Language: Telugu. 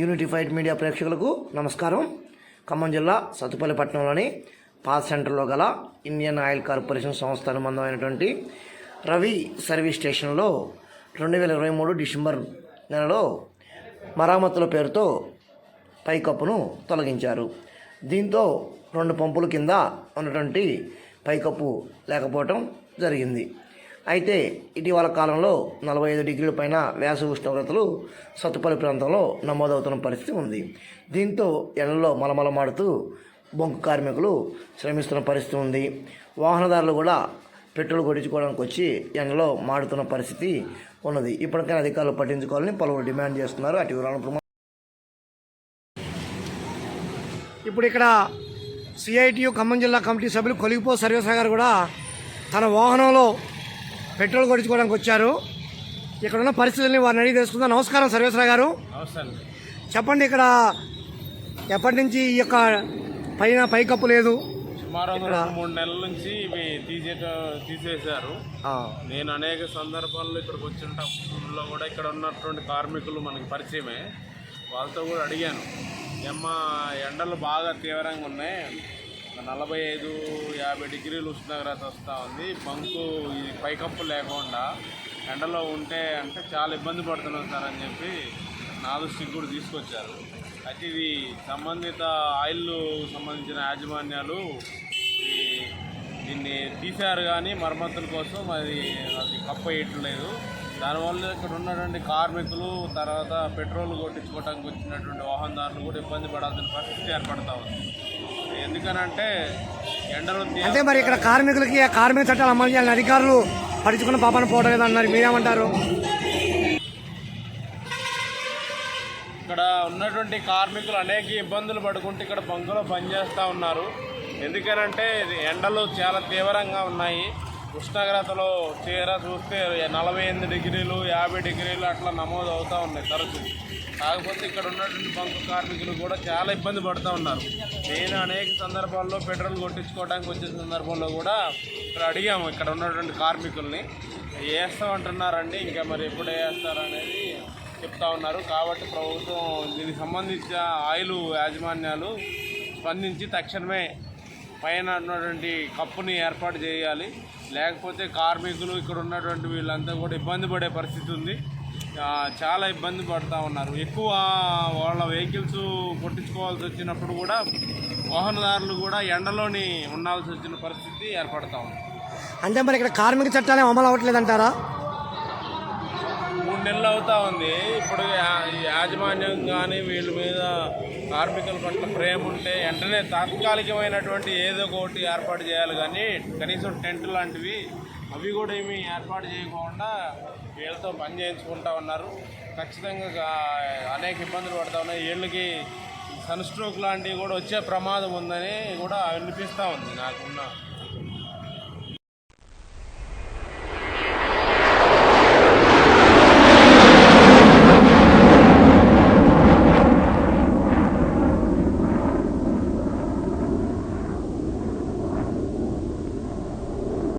యూనిటిఫైడ్ మీడియా ప్రేక్షకులకు నమస్కారం. ఖమ్మం జిల్లా సత్తుపల్లి పట్టణంలోని పాస్ సెంటర్లో గల ఇండియన్ ఆయిల్ కార్పొరేషన్ సంస్థ అనుబంధమైనటువంటి రవి సర్వీస్ స్టేషన్లో రెండు వేల ఇరవై మూడు డిసెంబర్ నెలలో మరామతుల పేరుతో పైకప్పును తొలగించారు. దీంతో రెండు పంపుల కింద ఉన్నటువంటి పైకప్పు లేకపోవటం జరిగింది. అయితే ఇటీవల కాలంలో నలభై ఐదు డిగ్రీల పైన వేసవి ఉష్ణోగ్రతలు సత్తుపల్లి ప్రాంతంలో నమోదవుతున్న పరిస్థితి ఉంది. దీంతో ఎండలో మలమలమాడుతూ బొంకు కార్మికులు శ్రమిస్తున్న పరిస్థితి ఉంది. వాహనదారులు కూడా పెట్రోల్ కొట్టించుకోవడానికి వచ్చి ఎండలో మాడుతున్న పరిస్థితి ఉన్నది. ఇప్పటికైనా అధికారులు పట్టించుకోవాలని పలువురు డిమాండ్ చేస్తున్నారు. అటు వివరాలను ఇప్పుడు ఇక్కడ సిఐటియు ఖమ్మం జిల్లా కమిటీ సభ్యులు కొలిగిపో సర్వేశ్వర గారు కూడా తన వాహనంలో పెట్రోల్ కొట్టించుకోవడానికి వచ్చారు. ఇక్కడ ఉన్న పరిస్థితుల్ని వారిని అడిగి తెలుసుకుందాం. నమస్కారం సర్వేశ్వర గారు. చెప్పండి ఇక్కడ ఎప్పటి నుంచి ఈ యొక్క పైన పైకప్పు లేదు? సుమారు మూడు నెలల నుంచి ఇవి తీసేట తీసేశారు. నేను అనేక సందర్భాల్లో ఇక్కడికి వచ్చినప్పుడు కూడా ఇక్కడ ఉన్నటువంటి కార్మికులు మనకి పరిచయమే. వాళ్ళతో కూడా అడిగాను. ఏమ్మా ఎండలు బాగా తీవ్రంగా ఉన్నాయి. నలభై ఐదు యాభై డిగ్రీలు ఉష్ణోగ్రత వస్తూ ఉంది. బంకు ఈ పైకప్పు లేకుండా ఎండలో ఉంటే అంటే చాలా ఇబ్బంది పడుతున్నాం సార్ అని చెప్పి నా దృష్టికి కూడా తీసుకొచ్చారు. అయితే ఇది సంబంధిత ఆయిల్ సంబంధించిన యాజమాన్యాలు ఈ దీన్ని తీశారు కానీ మరమ్మతుల కోసం అది అది కప్ప వేయట్లేదు దానివల్ల ఇక్కడ ఉన్నటువంటి కార్మికులు తర్వాత పెట్రోల్ కొట్టించుకోవడానికి వచ్చినటువంటి వాహనదారులు కూడా ఇబ్బంది పడాల్సిన పరిస్థితి ఏర్పడతా ఉంది. ఎందుకనంటే ఎండలు అంటే మరి ఇక్కడ కార్మికులకి కార్మిక చట్టాలు అమలు చేయాలని అధికారులు పట్టించుకున్న పాపన పోవడం లేదన్నారు మీరేమంటారు? ఇక్కడ ఉన్నటువంటి కార్మికులు అనేక ఇబ్బందులు పడుకుంటూ ఇక్కడ బంకులో పనిచేస్తూ ఉన్నారు. ఎందుకనంటే ఇది ఎండలు చాలా తీవ్రంగా ఉన్నాయి. ఉష్ణోగ్రతలో తీరా చూస్తే నలభై ఎనిమిది డిగ్రీలు యాభై డిగ్రీలు అట్లా నమోదు అవుతూ ఉన్నాయి తరచు. కాకపోతే ఇక్కడ ఉన్నటువంటి బంకు కార్మికులు కూడా చాలా ఇబ్బంది పడుతూ ఉన్నారు. నేను అనేక సందర్భాల్లో పెట్రోల్ కొట్టించుకోవడానికి వచ్చే సందర్భంలో కూడా ఇక్కడ అడిగాము ఇక్కడ ఉన్నటువంటి కార్మికుల్ని. వేస్తామంటున్నారండి ఇంకా మరి ఎప్పుడు వేస్తారనేది చెప్తా ఉన్నారు. కాబట్టి ప్రభుత్వం దీనికి సంబంధించిన ఆయిల్ యాజమాన్యాలు స్పందించి తక్షణమే పైన ఉన్నటువంటి కప్పుని ఏర్పాటు చేయాలి. లేకపోతే కార్మికులు ఇక్కడ ఉన్నటువంటి వీళ్ళంతా కూడా ఇబ్బంది పడే పరిస్థితి ఉంది. చాలా ఇబ్బంది పడుతూ ఉన్నారు. ఎక్కువ వాళ్ళ వెహికల్స్ కొట్టించుకోవాల్సి వచ్చినప్పుడు కూడా వాహనదారులు కూడా ఎండలోని ఉండాల్సి వచ్చిన పరిస్థితి ఏర్పడతా ఉంది. అంటే మరి ఇక్కడ కార్మిక చట్టాలు అమలు అవ్వట్లేదంటారా? నెలలు అవుతా ఉంది. ఇప్పుడు యాజమాన్యం కానీ వీళ్ళ మీద కార్మికుల పట్ల ప్రేమ ఉంటే వెంటనే తాత్కాలికమైనటువంటి ఏదో ఒకటి ఏర్పాటు చేయాలి. కానీ కనీసం టెంట్ లాంటివి అవి కూడా ఏమీ ఏర్పాటు చేయకుండా వీళ్ళతో పని చేయించుకుంటా ఉన్నారు. ఖచ్చితంగా అనేక ఇబ్బందులు పడతా ఉన్నాయి. వీళ్ళకి సన్ స్ట్రోక్ లాంటివి కూడా వచ్చే ప్రమాదం ఉందని కూడా అనిపిస్తూ ఉంది నాకున్న